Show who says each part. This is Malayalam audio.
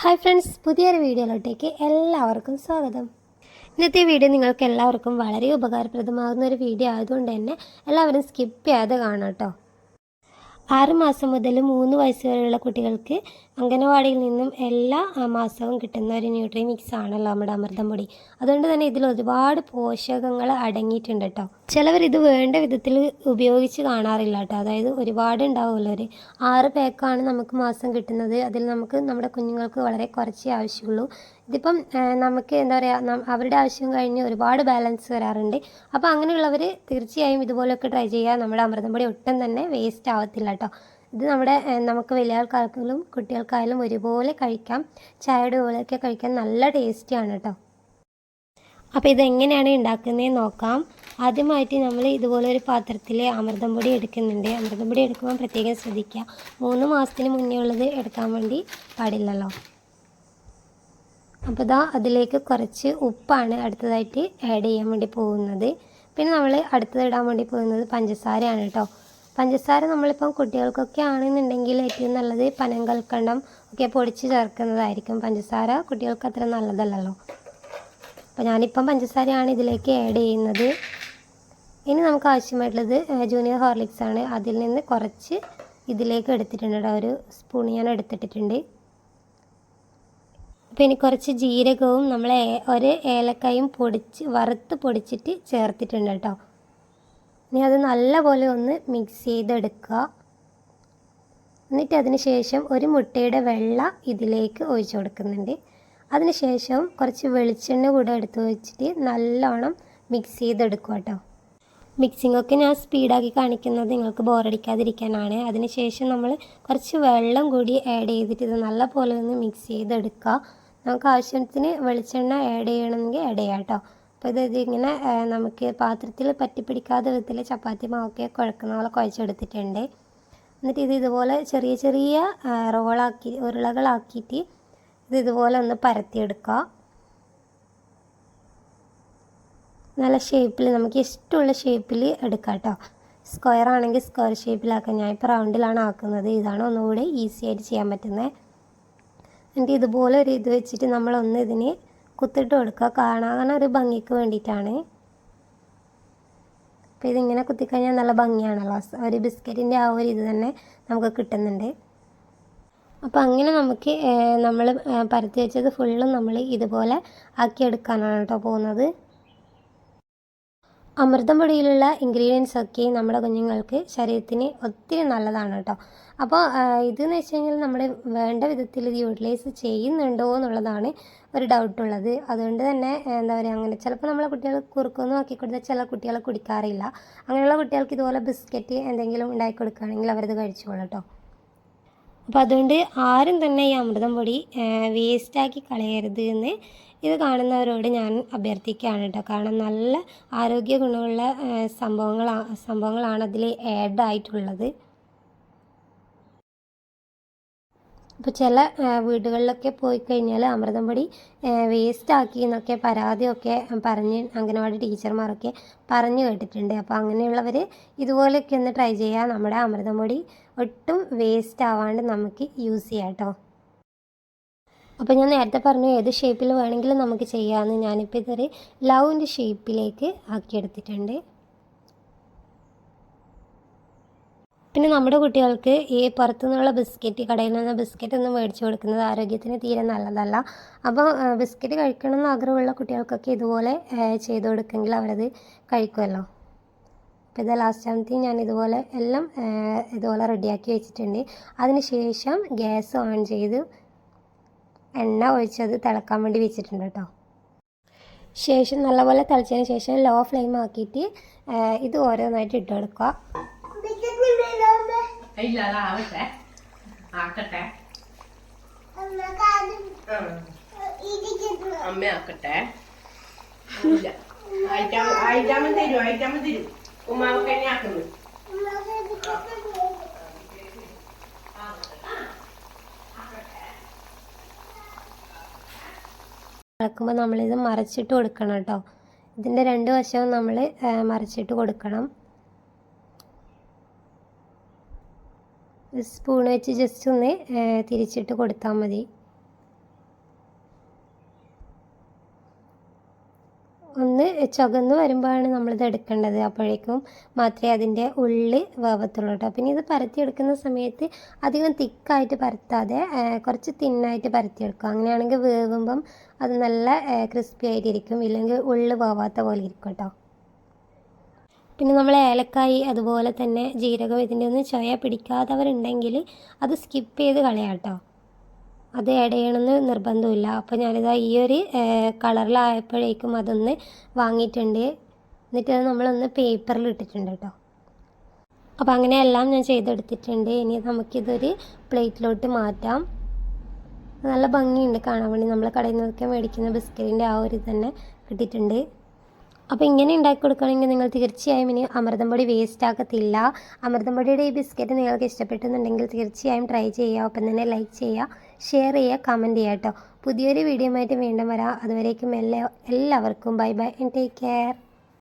Speaker 1: ഹായ് ഫ്രണ്ട്സ് പുതിയൊരു വീഡിയോയിലോട്ടേക്ക് എല്ലാവർക്കും സ്വാഗതം. ഇന്നത്തെ വീഡിയോ നിങ്ങൾക്ക് എല്ലാവർക്കും വളരെ ഉപകാരപ്രദമാകുന്ന ഒരു വീഡിയോ ആയതുകൊണ്ട് തന്നെ എല്ലാവരും സ്കിപ്പ് ചെയ്യാതെ കാണാം കേട്ടോ. ആറ് മാസം മുതൽ മൂന്ന് വയസ്സ് വരെയുള്ള കുട്ടികൾക്ക് അംഗനവാടിയിൽ നിന്നും എല്ലാ മാസവും കിട്ടുന്ന ഒരു ന്യൂട്രി മിക്സ് ആണല്ലോ നമ്മുടെ അമൃതം പൊടി അതുകൊണ്ട് തന്നെ ഇതിൽ ഒരുപാട് പോഷകങ്ങൾ അടങ്ങിയിട്ടുണ്ട് കേട്ടോ. ചിലവർ ഇത് വേണ്ട വിധത്തിൽ ഉപയോഗിച്ച് കാണാറില്ല കേട്ടോ. അതായത് ഒരുപാട് ഉണ്ടാവുമല്ലോ ഒരു ആറ് പാക്കാണ് നമുക്ക് മാസം കിട്ടുന്നത്. അതിൽ നമുക്ക് നമ്മുടെ കുഞ്ഞുങ്ങൾക്ക് വളരെ കുറച്ചേ ആവശ്യമുള്ളൂ. ഇതിപ്പം നമുക്ക് എന്താ പറയുക അവരുടെ ആവശ്യം കഴിഞ്ഞ് ഒരുപാട് ബാലൻസ് വരാറുണ്ട്. അപ്പോൾ അങ്ങനെയുള്ളവർ തീർച്ചയായും ഇതുപോലെയൊക്കെ ട്രൈ ചെയ്യുക. നമ്മുടെ അമൃതം പൊടി ഒട്ടും തന്നെ വേസ്റ്റ് ആവത്തില്ല കേട്ടോ. ഇത് നമ്മുടെ നമുക്ക് വലിയ ആൾക്കാർക്കും കുട്ടികൾക്കായാലും ഒരുപോലെ കഴിക്കാം. ചായയുടെ കൂടെയൊക്കെ കഴിക്കാൻ നല്ല ടേസ്റ്റിയാണ് കേട്ടോ അപ്പോൾ ഇതെങ്ങനെയാണ് ഉണ്ടാക്കുന്നതെന്ന് നോക്കാം. ആദ്യമായിട്ട് നമ്മൾ ഇതുപോലെ ഒരു പാത്രത്തിൽ അമൃതം പൊടി എടുക്കുന്നുണ്ട്. അമൃതം പൊടി എടുക്കുമ്പോൾ പ്രത്യേകം ശ്രദ്ധിക്കുക. മൂന്ന് മാസത്തിന് മുന്നേ ഉള്ളത് എടുക്കാൻ വേണ്ടി പാടില്ലല്ലോ. അപ്പോൾ ഇതാ അതിലേക്ക് കുറച്ച് ഉപ്പാണ് അടുത്തതായിട്ട് ആഡ് ചെയ്യാൻ വേണ്ടി പോകുന്നത്. പിന്നെ നമ്മൾ അടുത്തത് ഇടാൻ വേണ്ടി പോകുന്നത് പഞ്ചസാരയാണ് കേട്ടോ പഞ്ചസാര നമ്മളിപ്പം കുട്ടികൾക്കൊക്കെ ആണെന്നുണ്ടെങ്കിൽ ഏറ്റവും നല്ലത് പനങ്കൽക്കണ്ടം ഒക്കെ പൊടിച്ച് ചേർക്കുന്നതായിരിക്കും. പഞ്ചസാര കുട്ടികൾക്ക് അത്ര നല്ലതല്ലല്ലോ. അപ്പോൾ ഞാനിപ്പം പഞ്ചസാരയാണ് ഇതിലേക്ക് ആഡ് ചെയ്യുന്നത്. ഇനി നമുക്ക് ആവശ്യമായിട്ടുള്ളത് ജൂനിയർ ഹോർലിക്സ് ആണ്. അതിൽ നിന്ന് കുറച്ച് ഇതിലേക്ക് എടുത്തിട്ടുണ്ട് ഒരു സ്പൂൺ ഞാൻ എടുത്തിട്ടിട്ടുണ്ട്. അപ്പോൾ ഇനി കുറച്ച് ജീരകവും നമ്മൾ ഒരു ഏലക്കായും പൊടിച്ച് വറുത്ത് പൊടിച്ചിട്ട് ചേർത്തിട്ടുണ്ട് കേട്ടോ. ഇനി അത് നല്ലപോലെ ഒന്ന് മിക്സ് ചെയ്തെടുക്കുക. എന്നിട്ട് അതിന് ശേഷം ഒരു മുട്ടയുടെ വെള്ള ഇതിലേക്ക് ഒഴിച്ചു കൊടുക്കുന്നുണ്ട്. അതിന് ശേഷം കുറച്ച് വെളിച്ചെണ്ണ കൂടെ എടുത്ത് വെച്ചിട്ട് നല്ലോണം മിക്സ് ചെയ്തെടുക്കുക കേട്ടോ മിക്സിംഗ് ഒക്കെ ഞാൻ സ്പീഡാക്കി കാണിക്കുന്നത് നിങ്ങൾക്ക് ബോറടിക്കാതിരിക്കാനാണ് അതിന് ശേഷം നമ്മൾ കുറച്ച് വെള്ളം കൂടി ആഡ് ചെയ്തിട്ട് ഇത് നല്ല പോലെ ഒന്ന് മിക്സ് ചെയ്തെടുക്കുക. നമുക്ക് ആവശ്യത്തിന് വെളിച്ചെണ്ണ ആഡ് ചെയ്യണമെങ്കിൽ ആഡ് ചെയ്യാം കേട്ടോ അപ്പോൾ ഇത് ഇങ്ങനെ നമുക്ക് പാത്രത്തിൽ പറ്റിപ്പിടിക്കാത്ത വിധത്തിൽ ചപ്പാത്തി മാവൊക്കെ കുഴക്കുന്ന പോലെ കുഴച്ചെടുത്തിട്ടുണ്ട്. എന്നിട്ട് ഇത് ഇതുപോലെ ചെറിയ ചെറിയ റോളാക്കി ഉരുളകളാക്കിയിട്ട് ഇത് ഇതുപോലെ ഒന്ന് പരത്തിയെടുക്കുക. നല്ല ഷേപ്പിൽ നമുക്ക് ഇഷ്ടമുള്ള ഷേപ്പിൽ എടുക്കാം കേട്ടോ. സ്ക്വയർ ആണെങ്കിൽ സ്ക്വയർ ഷേപ്പിലാക്കാം. ഞാൻ ഇപ്പോൾ റൗണ്ടിലാണ് ആക്കുന്നത്. ഇതാണ് ഒന്നുകൂടി ഈസി ആയിട്ട് ചെയ്യാൻ പറ്റുന്നത്. എന്നിട്ട് ഇതുപോലെ ഒരു ഇത് വെച്ചിട്ട് നമ്മളൊന്ന് ഇതിന് കുത്തിട്ട് കൊടുക്കുക. കാണാൻ ഒരു ഭംഗിക്ക് വേണ്ടിയിട്ടാണ്. അപ്പോൾ ഇതിങ്ങനെ കുത്തിക്കഴിഞ്ഞാൽ നല്ല ഭംഗിയാണല്ലോ. ഒരു ബിസ്ക്കറ്റിന്റെ ആ ഒരു ഇത് തന്നെ നമുക്ക് കിട്ടുന്നുണ്ട്. അപ്പോൾ അങ്ങനെ നമുക്ക് നമ്മൾ പരത്തി വെച്ചത് ഫുള്ളും നമ്മൾ ഇതുപോലെ ആക്കിയെടുക്കാനാണ് കേട്ടോ പോകുന്നത്. അമൃതം പൊടിയിലുള്ള ഇൻഗ്രീഡിയൻസ് ഒക്കെ നമ്മുടെ കുഞ്ഞുങ്ങൾക്ക് ശരീരത്തിന് ഒത്തിരി നല്ലതാണ് കേട്ടോ. അപ്പോൾ ഇതെന്ന് വെച്ച് കഴിഞ്ഞാൽ നമ്മൾ വേണ്ട വിധത്തിൽ ഇത് യൂട്ടിലൈസ് ചെയ്യുന്നുണ്ടോ എന്നുള്ളതാണ് ഒരു ഡൗട്ടുള്ളത് അതുകൊണ്ട് തന്നെ എന്താ പറയുക അങ്ങനെ ചിലപ്പോൾ നമ്മളെ കുട്ടികൾ കുറുക്കൊന്നും ആക്കി കൊടുത്താൽ ചില കുട്ടികളെ കുടിക്കാറില്ല. അങ്ങനെയുള്ള കുട്ടികൾക്ക് ഇതുപോലെ ബിസ്ക്കറ്റ് എന്തെങ്കിലും ഉണ്ടാക്കി കൊടുക്കുകയാണെങ്കിൽ അവരത് കഴിച്ചോളൂ കേട്ടോ. അപ്പോൾ അതുകൊണ്ട് ആരും തന്നെ ഈ അമൃതം പൊടി വേസ്റ്റാക്കി കളയരുത് എന്ന് ഇത് കാണുന്നവരോട് ഞാൻ അഭ്യർത്ഥിക്കുകയാണ് കേട്ടോ. കാരണം നല്ല ആരോഗ്യ ഗുണമുള്ള സംഭവങ്ങളാണ് സംഭവങ്ങളാണ് അതിൽ ആഡ് ആയിട്ടുള്ളത്. ഇപ്പോൾ ചില വീടുകളിലൊക്കെ പോയി കഴിഞ്ഞാൽ അമൃതം പൊടി വേസ്റ്റ് ആക്കി എന്നൊക്കെ പരാതിയൊക്കെ പറഞ്ഞ് അംഗനവാടി ടീച്ചർമാരൊക്കെ പറഞ്ഞു കേട്ടിട്ടുണ്ട്. അപ്പോൾ അങ്ങനെയുള്ളവർ ഇതുപോലെയൊക്കെ ഒന്ന് ട്രൈ ചെയ്യുക നമ്മുടെ അമൃതം പൊടി ഒട്ടും വേസ്റ്റ് ആവാണ്ട് നമുക്ക് യൂസ് ചെയ്യാം കേട്ടോ. അപ്പോൾ ഞാൻ നേരത്തെ പറഞ്ഞു ഏത് ഷേപ്പിൽ വേണമെങ്കിലും നമുക്ക് ചെയ്യാമെന്ന് ഞാനിപ്പോൾ ഇതൊരു ലവിന്റെ ഷേപ്പിലേക്ക് ആക്കിയെടുത്തിട്ടുണ്ട്. പിന്നെ നമ്മുടെ കുട്ടികൾക്ക് ഈ പുറത്തുനിന്നുള്ള ബിസ്ക്കറ്റ് കടയിൽ നിന്ന് ബിസ്ക്കറ്റ് ഒന്നും മേടിച്ചു കൊടുക്കുന്നത് ആരോഗ്യത്തിന് തീരെ നല്ലതല്ല. അപ്പോൾ ബിസ്ക്കറ്റ് കഴിക്കണം എന്ന് ആഗ്രഹമുള്ള കുട്ടികൾക്കൊക്കെ ഇതുപോലെ ചെയ്തു കൊടുക്കെങ്കിൽ അവരത് കഴിക്കുമല്ലോ. അപ്പോൾ ലാസ്റ്റ് ലാസ്റ്റാമത്തെ ഞാൻ ഇതുപോലെ എല്ലാം ഇതുപോലെ റെഡിയാക്കി വെച്ചിട്ടുണ്ട്. അതിന് ശേഷം ഗ്യാസ് ഓൺ ചെയ്ത് എണ്ണ ഒഴിച്ചത് തിളക്കാൻ വേണ്ടി വെച്ചിട്ടുണ്ട് കേട്ടോ. ശേഷം നല്ലപോലെ തിളച്ചതിന് ശേഷം ലോ ഫ്ലെയിം ആക്കിയിട്ട് ഇത് ഓരോന്നായിട്ട് ഇട്ട് കൊടുക്കുക.
Speaker 2: അമ്മ ആക്കട്ടെ. തരൂ തരൂ. തന്നെ
Speaker 1: ഇളക്കുമ്പോൾ നമ്മളിത് മറിച്ചിട്ട് കൊടുക്കണം കേട്ടോ ഇതിന്റെ രണ്ട് വശവും നമ്മൾ മറിച്ചിട്ട് കൊടുക്കണം. സ്പൂൺ വെച്ച് ജസ്റ്റ് ഒന്ന് തിരിച്ചിട്ട് കൊടുത്താൽ മതി. ചുവന്ന് വരുമ്പോഴാണ് നമ്മളിത് എടുക്കേണ്ടത്. അപ്പോഴേക്കും മാത്രമേ അതിന്റെ ഉള്ളിൽ വേവത്തുള്ളൂ കേട്ടോ. പിന്നെ ഇത് പരത്തിയെടുക്കുന്ന സമയത്ത് അധികം തിക്കായിട്ട് പരത്താതെ കുറച്ച് തിന്നായിട്ട് പരത്തിയെടുക്കുക. അങ്ങനെയാണെങ്കിൽ വേവുമ്പം അത് നല്ല ക്രിസ്പി ആയിട്ടിരിക്കും. ഇല്ലെങ്കിൽ ഉള്ളി വേവാത്ത പോലെ ഇരിക്കും കേട്ടോ. പിന്നെ നമ്മൾ ഏലക്കായി അതുപോലെ തന്നെ ജീരകം ഇതിന്റെ ഒന്നും ചൊയ പിടിക്കാത്തവരുണ്ടെങ്കിൽ അത് സ്കിപ്പ് ചെയ്ത് കളയാം കേട്ടോ. അത് ആഡ് ചെയ്യണമെന്ന് നിർബന്ധമില്ല അപ്പോൾ ഞാനിതാ ഈ ഒരു കളറിലായപ്പോഴേക്കും അതൊന്ന് വാങ്ങിയിട്ടുണ്ട്. എന്നിട്ട് അത് നമ്മളൊന്ന് പേപ്പറിൽ ഇട്ടിട്ടുണ്ട് കേട്ടോ. അപ്പോൾ അങ്ങനെ എല്ലാം ഞാൻ ചെയ്തെടുത്തിട്ടുണ്ട്. ഇനി നമുക്കിതൊരു പ്ലേറ്റിലോട്ട് മാറ്റാം. നല്ല ഭംഗിയുണ്ട് കാണാൻ വേണ്ടി. നമ്മൾ കടയിൽ നിന്നൊക്കെ മേടിക്കുന്ന ബിസ്ക്കറ്റിന്റെ ആ ഒരു തന്നെ കിട്ടിയിട്ടുണ്ട്. അപ്പോൾ ഇങ്ങനെ ഉണ്ടാക്കി കൊടുക്കുകയാണെങ്കിൽ നിങ്ങൾ തീർച്ചയായും ഇനി അമൃതം പൊടി വേസ്റ്റ് ആക്കത്തില്ല. അമൃതം പൊടിയുടെ ഈ ബിസ്ക്കറ്റ് നിങ്ങൾക്ക് ഇഷ്ടപ്പെട്ടുന്നുണ്ടെങ്കിൽ തീർച്ചയായും ട്രൈ ചെയ്യുക. ഒപ്പം തന്നെ ലൈക്ക് ചെയ്യുക ഷെയർ ചെയ്യുക കമന്റ് ചെയ്യുക കേട്ടോ. പുതിയൊരു വീഡിയോ ആയിട്ട് വീണ്ടും വരാം. അതുവരേക്കും എല്ലാ എല്ലാവർക്കും bye bye and take care